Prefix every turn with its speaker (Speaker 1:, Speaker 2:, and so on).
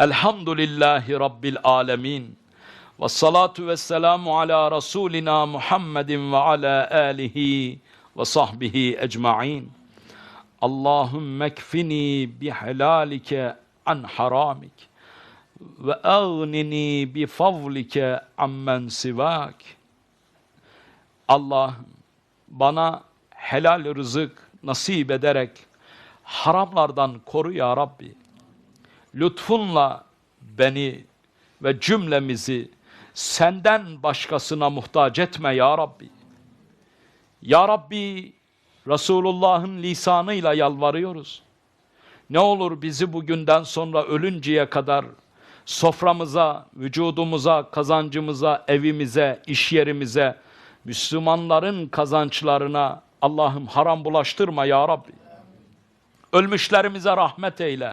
Speaker 1: Elhamdülillahi Rabbil alemin. Ve salatu ve selamu ala Resulina Muhammedin ve ala alihi ve sahbihi ecma'in. Allahümme kfini bihelalike an haramik ve agnini bi fadlike ammen sivak. Allah'ım bana helal rızık nasip ederek haramlardan koru ya Rabbi. Lütfunla beni ve cümlemizi senden başkasına muhtaç etme ya Rabbi. Ya Rabbi Resulullah'ın lisanıyla yalvarıyoruz. Ne olur bizi bugünden sonra ölünceye kadar soframıza, vücudumuza, kazancımıza, evimize, iş yerimize, Müslümanların kazançlarına Allah'ım haram bulaştırma ya Rabbi. Ölmüşlerimize rahmet eyle.